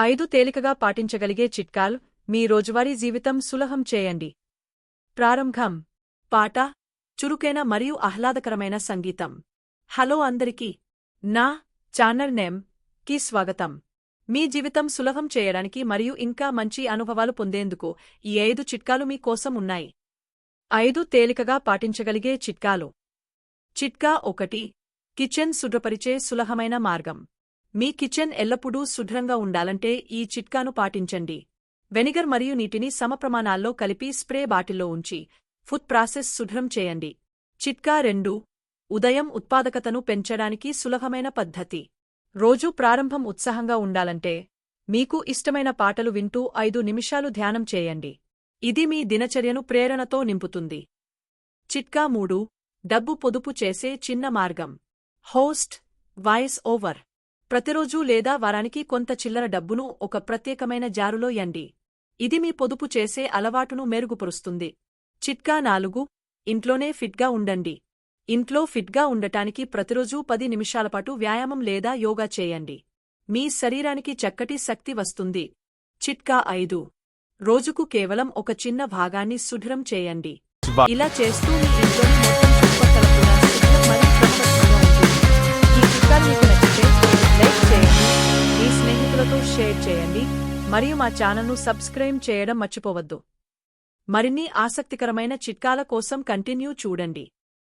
ఐదు తేలికగా పాటించగలిగే చిట్కాలు మీ రోజువారీ జీవితం సులభం చేయండి. ప్రారంభం. పాట చురుకైన మరియు ఆహ్లాదకరమైన సంగీతం. హలో అందరికీ. నా ఛానల్ నేమ్కి స్వాగతం. మీ జీవితం సులభం చేయడానికి మరియు ఇంకా మంచి అనుభవాలు పొందేందుకు ఈ ఐదు చిట్కాలు మీ కోసం ఉన్నాయి. ఐదు తేలికగా పాటించగలిగే చిట్కాలు. చిట్కా ఒకటి కిచెన్ శుభ్రపరిచే సులభమైన మార్గం. మీ కిచెన్ ఎల్లప్పుడూ శుభ్రంగా ఉండాలంటే ఈ చిట్కాను పాటించండి. వెనిగర్ మరియు నీటిని సమప్రమాణాల్లో కలిపి స్ప్రే బాటిల్లో ఉంచి ఫుడ్ ప్రాసెస్ శుభ్రం చేయండి. చిట్కా రెండు ఉదయం ఉత్పాదకతను పెంచడానికి సులభమైన పద్ధతి. రోజు ప్రారంభం ఉత్సాహంగా ఉండాలంటే మీకు ఇష్టమైన పాటలు వింటూ ఐదు నిమిషాలు ధ్యానం చేయండి. ఇది మీ దినచర్యను ప్రేరణతో నింపుతుంది. చిట్కా మూడు డబ్బు పొదుపు చేసే చిన్న మార్గం. Host voice over. ప్రతిరోజూ లేదా వారానికి కొంత చిల్లర డబ్బును ఒక ప్రత్యేకమైన జారులో యండి. ఇది మీ పొదుపు చేసే అలవాటును మెరుగుపరుస్తుంది. చిట్కా నాలుగు ఇంట్లోనే ఫిట్గా ఉండండి. ఇంట్లో ఫిట్గా ఉండటానికి ప్రతిరోజూ పది నిమిషాలపాటు వ్యాయామం లేదా యోగా చేయండి. మీ శరీరానికి చక్కటి శక్తి వస్తుంది. చిట్కా ఐదు రోజుకు కేవలం ఒక చిన్న భాగాన్ని సుఢ్రం చేయండి. ఇలా చేస్తూ మీ ఇంట్లోని మొత్తం మిత్రులతో షేర్ చేయండి మరియు మా ఛానల్ను సబ్స్క్రైబ్ చేయడం మర్చిపోవద్దు. మరిన్ని ఆసక్తికరమైన చిట్కాల కోసం కంటిన్యూ చూడండి.